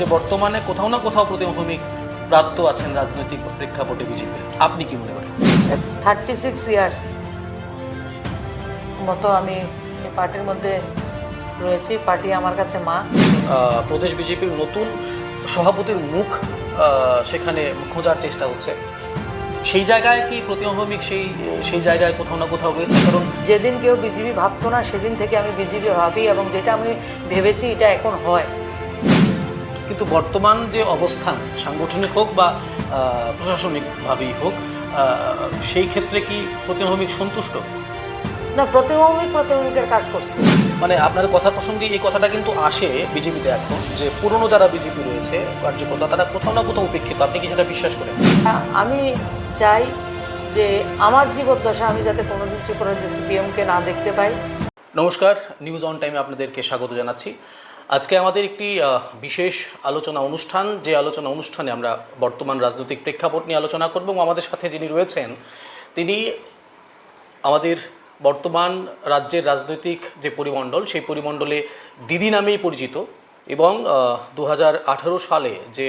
যে বর্তমানে কোথাও না কোথাও প্রতিভূমিক প্রাপ্ত আছেন রাজনৈতিক প্রেক্ষাপটে বিজেপি। আপনি কি মনে করেন? থার্টি সিক্স ইয়ার্স মতো আমি এই পার্টির মধ্যে রয়েছি। পার্টি আমার কাছে মা। প্রদেশ বিজেপির নতুন সভাপতির মুখ সেখানে খোঁজার চেষ্টা হচ্ছে। সেই জায়গায় কি প্রতিভূমিক সেই সেই জায়গায় কোথাও না কোথাও রয়েছে? কারণ যেদিন কেউ বিজেপি ভাবতো না সেদিন থেকে আমি বিজেপি ভাবি এবং যেটা আমি ভেবেছি এটা এখন হয়। কিন্তু বর্তমান যে অবস্থান সাংগঠনিক হোক বা প্রশাসনিকভাবেই হোক সেই ক্ষেত্রে কি প্রতিভূমিক সন্তুষ্ট? না প্রতিভূমিক প্রতিভূমিকের কাজ করছে। মানে আপনার কথা প্রসঙ্গে এই কথাটা কিন্তু আসে বিজেপিতে এখন যে পুরনো যারা বিজেপি রয়েছে কার্যকর্তা তারা কোথাও না কোথাও উপেক্ষিত। আপনি কি সেটা বিশ্বাস করেন? হ্যাঁ, আমি চাই যে আমার জীবদ্দশা আমি যাতে কোনোদিন ত্রিপুরার যে সিপিএমকে না দেখতে পাই। নমস্কার নিউজ অন টাইমে আপনাদেরকে স্বাগত জানাচ্ছি। আজকে আমাদের একটি বিশেষ আলোচনা অনুষ্ঠান, যে আলোচনা অনুষ্ঠানে আমরা বর্তমান রাজনৈতিক প্রেক্ষাপট নিয়ে আলোচনা করব এবং আমাদের সাথে যিনি রয়েছেন, তিনি আমাদের বর্তমান রাজ্যের রাজনৈতিক যে পরিমণ্ডল, সেই পরিমণ্ডলে দিদি নামেই পরিচিত এবং দু হাজার আঠেরো সালে যে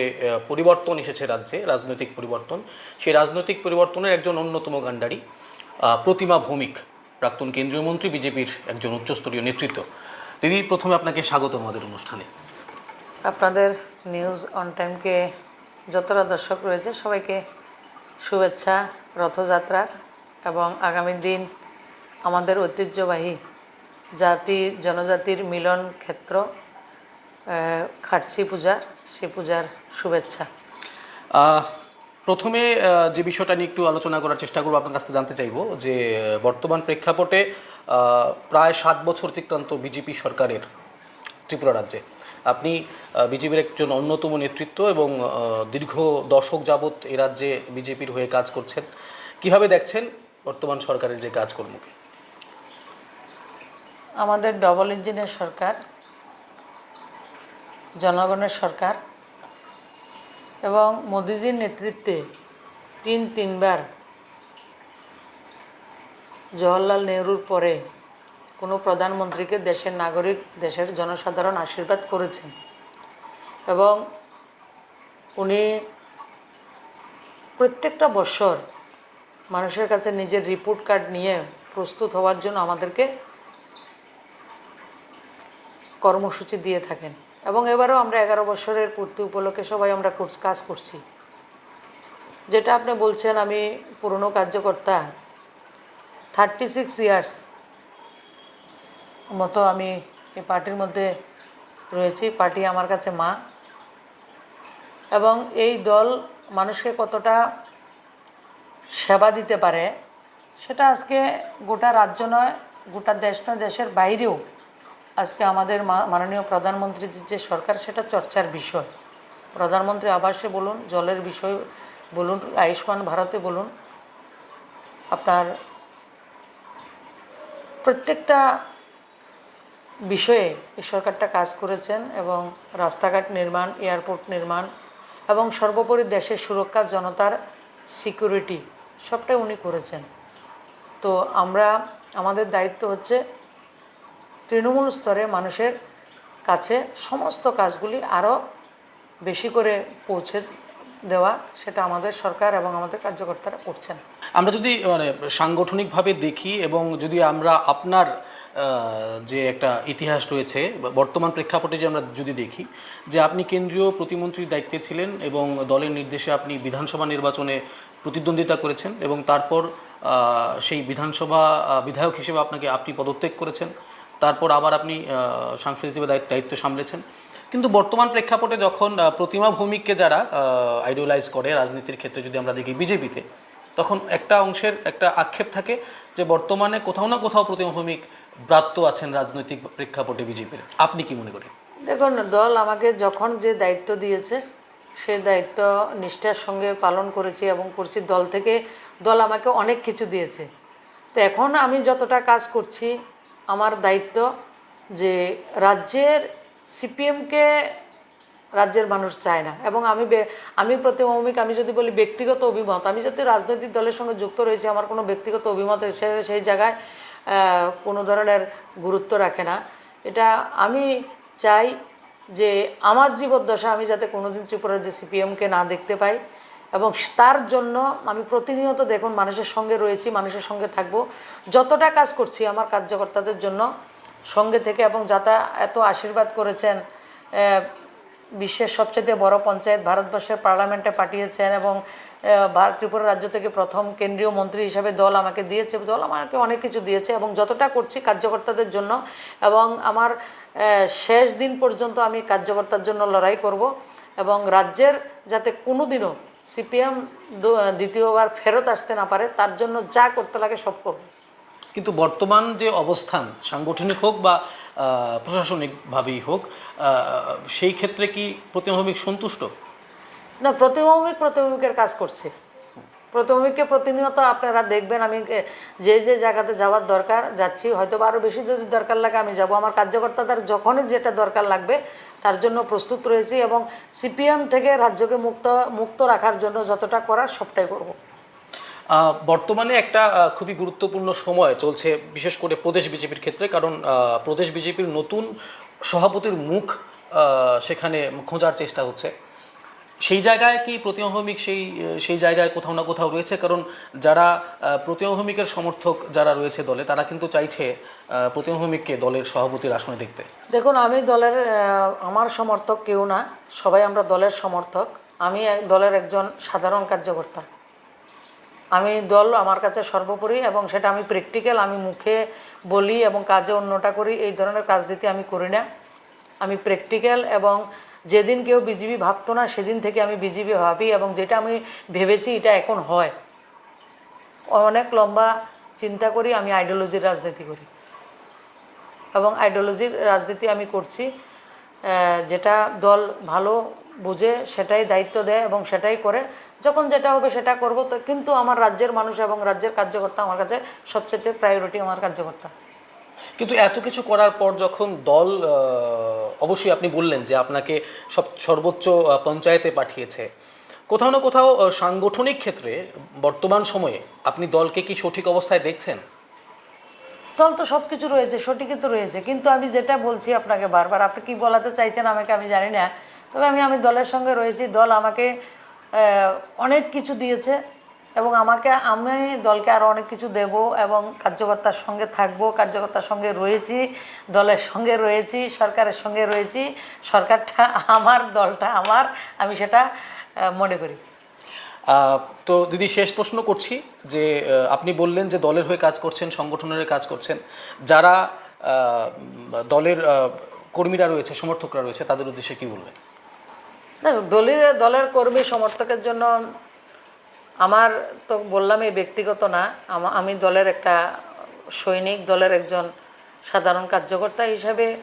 পরিবর্তন এসেছে রাজ্যে, রাজনৈতিক পরিবর্তন, সেই রাজনৈতিক পরিবর্তনের একজন অন্যতম গান্ডারি প্রতিমা ভৌমিক, প্রাক্তন কেন্দ্রীয় মন্ত্রী, বিজেপির একজন উচ্চস্তরীয় নেতৃত্ব। দিদি প্রথমে আপনাকে স্বাগত আমাদের অনুষ্ঠানে। আপনাদের নিউজ অন টাইমকে যতটা দর্শক রয়েছে সবাইকে শুভেচ্ছা রথযাত্রার এবং আগামী দিন আমাদের ঐতিহ্যবাহী জাতি জনজাতির মিলন ক্ষেত্র খাটসি পূজার সে পূজার শুভেচ্ছা। প্রথমে যে বিষয়টা নিয়ে একটু আলোচনা করার চেষ্টা করব, আপনার কাছ থেকে জানতে চাইব যে বর্তমান প্রেক্ষাপটে প্রায় সাত বছর অতিক্রান্ত বিজেপি সরকারের ত্রিপুরা রাজ্যে। আপনি বিজেপির একজন অন্যতম নেতৃত্ব এবং দীর্ঘ দশক যাবৎ এ রাজ্যে বিজেপির হয়ে কাজ করছেন। কীভাবে দেখছেন বর্তমান সরকারের যে কাজকর্মকে? আমাদের ডবল ইঞ্জিনের সরকার, জনগণের সরকার এবং মোদিজির নেতৃত্বে তিন তিনবার জওহরলাল নেহরুর পরে কোনো প্রধানমন্ত্রীকে দেশের নাগরিক, দেশের জনসাধারণ আশীর্বাদ করেছেন। এবং উনি প্রত্যেকটা বছর মানুষের কাছে নিজের রিপোর্ট কার্ড নিয়ে প্রস্তুত হওয়ার জন্য আমাদেরকে কর্মসূচি দিয়ে থাকেন। এবং এবারও আমরা এগারো বছরের পূর্তি উপলক্ষে সবাই আমরা কাজ করছি। যেটা আপনি বলছেন, আমি পুরনো কার্যকর্তা থার্টি সিক্স ইয়ার্স মতো আমি এই পার্টির মধ্যে রয়েছি, পার্টি আমার কাছে মা। এবং এই দল মানুষকে কতটা সেবা দিতে পারে, সেটা আজকে গোটা রাজ্য নয়, গোটা দেশ নয়, দেশের বাইরেও আজকে আমাদের মাননীয় প্রধানমন্ত্রীর যে সরকার, সেটা চর্চার বিষয়। প্রধানমন্ত্রী আবাসে বলুন, জলের বিষয় বলুন, আয়ুষ্মান ভারতে বলুন, আপনার প্রত্যেকটা বিষয়ে এই সরকারটা কাজ করেছেন এবং রাস্তাঘাট নির্মাণ, এয়ারপোর্ট নির্মাণ এবং সর্বোপরি দেশের সুরক্ষা, জনতার সিকিউরিটি, সবটাই উনি করেছেন। তো আমরা, আমাদের দায়িত্ব হচ্ছে তৃণমূল স্তরে মানুষের কাছে সমস্ত কাজগুলি আরও বেশি করে পৌঁছে দেওয়া সেটা আমাদের সরকার এবং আমাদের কার্যকর্তারা করছেন। আমরা যদি মানে সাংগঠনিকভাবে দেখি এবং যদি আমরা আপনার যে একটা ইতিহাস রয়েছে, বর্তমান প্রেক্ষাপটে যে আমরা যদি দেখি, যে আপনি কেন্দ্রীয় প্রতিমন্ত্রীর দায়িত্বে ছিলেন এবং দলের নির্দেশে আপনি বিধানসভা নির্বাচনে প্রতিদ্বন্দ্বিতা করেছেন এবং তারপর সেই বিধানসভা বিধায়ক হিসেবে আপনাকে আপনি পদত্যাগ করেছেন তারপর আবার আপনি দায়িত্ব দায়িত্ব সামলেছেন। কিন্তু বর্তমান প্রেক্ষাপটে যখন প্রতিমা ভৌমিককে যারা আইডিয়ালাইজ করে রাজনীতির ক্ষেত্রে যদি আমরা দেখি বিজেপিতে, তখন একটা অংশের একটা আক্ষেপ থাকে যে বর্তমানে কোথাও না কোথাও প্রতিমা ভৌমিক ব্রাত্য আছেন রাজনৈতিক প্রেক্ষাপটে বিজেপির। আপনি কি মনে করেন? দেখুন, দল আমাকে যখন যে দায়িত্ব দিয়েছে, সে দায়িত্ব নিষ্ঠার সঙ্গে পালন করেছি এবং করছি। দল থেকে দল আমাকে অনেক কিছু দিয়েছে। তো এখন আমি যতটা কাজ করছি আমার দায়িত্ব যে রাজ্যের সিপিএমকে রাজ্যের মানুষ চায় না। এবং আমি আমি প্রতিমৌমিক, আমি যদি বলি ব্যক্তিগত অভিমত, আমি যদি রাজনৈতিক দলের সঙ্গে যুক্ত রয়েছি, আমার কোনো ব্যক্তিগত অভিমত সে সেই জায়গায় কোনো ধরনের গুরুত্ব রাখে না। এটা আমি চাই যে আমার জীবদ্দশা আমি যাতে কোনোদিন ত্রিপুরার যে সিপিএমকে না দেখতে পাই এবং তার জন্য আমি প্রতিনিয়ত দেখুন মানুষের সঙ্গে রয়েছি, মানুষের সঙ্গে থাকব। যতটা কাজ করছি আমার কার্যকর্তাদের জন্য সঙ্গে থেকে এবং যাতা এত আশীর্বাদ করেছেন বিশ্বের সবচেয়ে বড় পঞ্চায়েত ভারতবর্ষের পার্লামেন্টে পাঠিয়েছেন এবং ভারত ত্রিপুরা রাজ্য থেকে প্রথম কেন্দ্রীয় মন্ত্রী হিসাবে দল আমাকে দিয়েছে, দল আমাকে অনেক কিছু দিয়েছে এবং যতটা করছি কার্যকর্তাদের জন্য এবং আমার শেষ দিন পর্যন্ত আমি কার্যকর্তার জন্য লড়াই করব এবং রাজ্যের যাতে কোনো দিনও সিপিএম দ্বিতীয়বার ফেরত আসতে না পারে তার জন্য যা করতে লাগে সব করবে। কিন্তু বর্তমান যে অবস্থান সাংগঠনিক হোক বা প্রশাসনিকভাবেই হোক সেই ক্ষেত্রে কি প্রতিমভূমিক সন্তুষ্ট? না প্রতিভূমিক প্রতিভূমিকের কাজ করছে। প্রতিভূমিককে প্রতিনিয়ত আপনারা দেখবেন আমি যে যে জায়গাতে যাওয়ার দরকার, যাচ্ছি। হয়তো আরও বেশি যদি দরকার লাগে, আমি যাব। আমার কার্যকর্তাদের যখনই যেটা দরকার লাগবে, তার জন্য প্রস্তুত রয়েছি এবং সিপিএম থেকে রাজ্যকে মুক্ত মুক্ত রাখার জন্য যতটা করার সবটাই করব। বর্তমানে একটা খুবই গুরুত্বপূর্ণ সময় চলছে, বিশেষ করে প্রদেশ বিজেপির ক্ষেত্রে, কারণ প্রদেশ বিজেপির নতুন সভাপতির মুখ সেখানে খোঁজার চেষ্টা হচ্ছে। সেই জায়গায় কি প্রতিমভূমিক সেই সেই জায়গায় কোথাও না কোথাও রয়েছে? কারণ যারা আহ, প্রতিমভূমিকের সমর্থক যারা রয়েছে দলে তারা কিন্তু চাইছে আহ, প্রতিমভূমিককে দলের সভাপতির আসনে দেখতে। দেখুন আমি দলের আমার সমর্থক কেউ না। সবাই আমরা দলের সমর্থক। আমি দলের একজন সাধারণ কার্যকর্তা। আমি দল আমার কাছে সর্বোপরি এবং সেটা আমি প্র্যাকটিক্যাল আমি মুখে বলি এবং কাজে অন্যটা করি এই ধরনের কাজ দিতে আমি করি না। আমি প্র্যাকটিক্যাল এবং যেদিন কেউ বিজিবি ভাবতো না, সেদিন থেকে আমি বিজিবি ভাবি এবং যেটা আমি ভেবেছি এটা এখন হয়। অনেক লম্বা চিন্তা করি, আমি আইডিওলজির রাজনীতি করি। এবং আইডিওলজির রাজনীতি আমি করছি যেটা দল ভালো বুঝে সেটাই দায়িত্ব দেয় এবং সেটাই করে। যখন যেটা হবে সেটা করব, তো কিন্তু আমার রাজ্যের মানুষ এবং রাজ্যের কার্যকর্তা আমার কাছে সবচেয়ে প্রায়োরিটি আমার কার্যকর্তা। কিন্তু এত কিছু করার পর যখন দল অবশ্যই আপনি বললেন যে আপনাকে সব সর্বোচ্চ পঞ্চায়েতে পাঠিয়েছে, কোথাও না কোথাও সাংগঠনিক ক্ষেত্রে বর্তমান সময়ে আপনি দলকে কি সঠিক অবস্থায় দেখছেন? দল তো সব কিছু রয়েছে, সঠিকই তো রয়েছে, কিন্তু আমি যেটা বলছি আপনাকে বারবার, আপনি কি বলাতে চাইছেন আমাকে আমি জানি না, তবে আমি আমি দলের সঙ্গে রয়েছি, দল আমাকে অনেক কিছু দিয়েছে এবং আমাকে আমি দলকে আরও অনেক কিছু দেব এবং কার্যকর্তার সঙ্গে থাকব কার্যকর্তার সঙ্গে রয়েছি দলের সঙ্গে রয়েছি সরকারের সঙ্গে রয়েছি সরকারটা আমার দলটা আমার আমি সেটা মনে করি। তো দিদি শেষ প্রশ্ন করছি যে আপনি বললেন যে দলের হয়ে কাজ করছেন সংগঠনের হয়ে কাজ করছেন। যারা দলের কর্মীরা রয়েছে সমর্থকরা রয়েছে তাদের উদ্দেশ্যে কি বলবেন? দলের দলের কর্মী সমর্থকের জন্য আমার তো বললাম এই ব্যক্তিগত না, আমি দলের একটা সৈনিক, দলের একজন সাধারণ কার্যকর্তা হিসাবে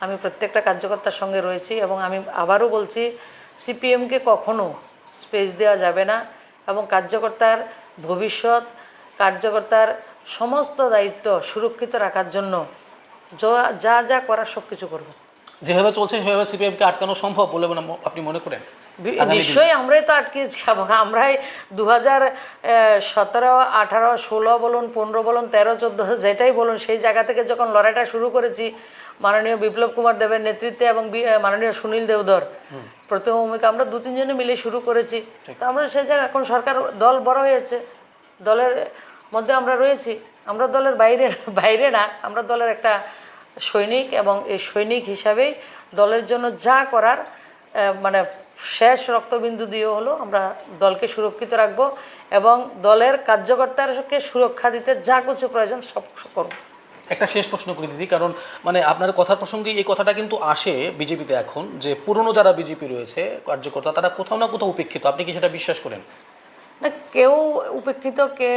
আমি প্রত্যেকটা কার্যকর্তার সঙ্গে রয়েছি এবং আমি আবারও বলছি, সিপিএমকে কখনো স্পেস দেওয়া যাবে না এবং কার্যকর্তার ভবিষ্যৎ, কার্যকর্তার সমস্ত দায়িত্ব সুরক্ষিত রাখার জন্য যা- যা করার সব কিছু করব যেভাবে চলছে সেভাবে সিপিএমকে আটকানো সম্ভব বলে আপনি মনে করেন? নিশ্চয়ই আমরাই তো আটকেছি এবং আমরাই দু হাজার সতেরো আঠারো ষোলো বলুন পনেরো বলুন তেরো চোদ্দ যেটাই বলুন সেই জায়গা থেকে যখন লড়াইটা শুরু করেছি মাননীয় বিপ্লব কুমার দেবের নেতৃত্বে এবং মাননীয় সুনীল দেওধর প্রথম ভূমিকা আমরা দু তিনজনে মিলে শুরু করেছি। তো আমরা সেই জায়গায় এখন সরকার দল বড় হয়েছে। দলের মধ্যে আমরা রয়েছি। আমরা দলের বাইরে বাইরে না আমরা দলের একটা সৈনিক এবং এই সৈনিক হিসাবেই দলের জন্য যা করার মানে শেষ রক্তবিন্দু দিয়ে হলো আমরা দলকে সুরক্ষিত রাখব এবং দলের কার্যকর্তারকে সুরক্ষা দিতে যা কিছু প্রয়োজন সব করব। একটা শেষ প্রশ্ন করি দিদি কারণ মানে আপনার কথার প্রসঙ্গে এই কথাটা কিন্তু আসে বিজেপিতে এখন যে পুরনো যারা বিজেপি রয়েছে কার্যকর্তা তারা কোথাও না কোথাও উপেক্ষিত। আপনি কি সেটা বিশ্বাস করেন? না কেউ উপেক্ষিত কে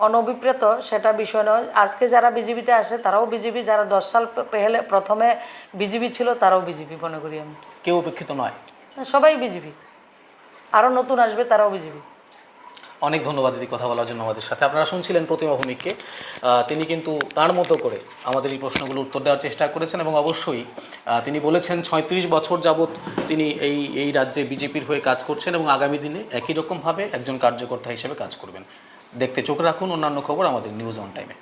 অনভিপ্রেত সেটা বিষয় নয়। আজকে যারা বিজেপিতে আসে তারাও বিজেপি। যারা দশ সাল পেহলে প্রথমে বিজেপি ছিল তারাও বিজেপি মনে করি আমি। কেউ উপেক্ষিত নয়। সবাই বিজেপি আরও নতুন আসবে, তারাও বিজেপি অনেক ধন্যবাদ দিদি কথা বলার জন্য আমাদের সাথে। আপনারা শুনছিলেন প্রতিমা ভৌমিককে। তিনি কিন্তু তার মতো করে আমাদের এই প্রশ্নগুলো উত্তর দেওয়ার চেষ্টা করেছেন এবং অবশ্যই তিনি বলেছেন ছয়ত্রিশ বছর যাবৎ তিনি এই এই রাজ্যে বিজেপির হয়ে কাজ করছেন এবং আগামী দিনে একই রকমভাবে একজন কার্যকর্তা হিসেবে কাজ করবেন। দেখতে চোখ রাখুন অন্যান্য খবর আমাদের নিউজ অন টাইমে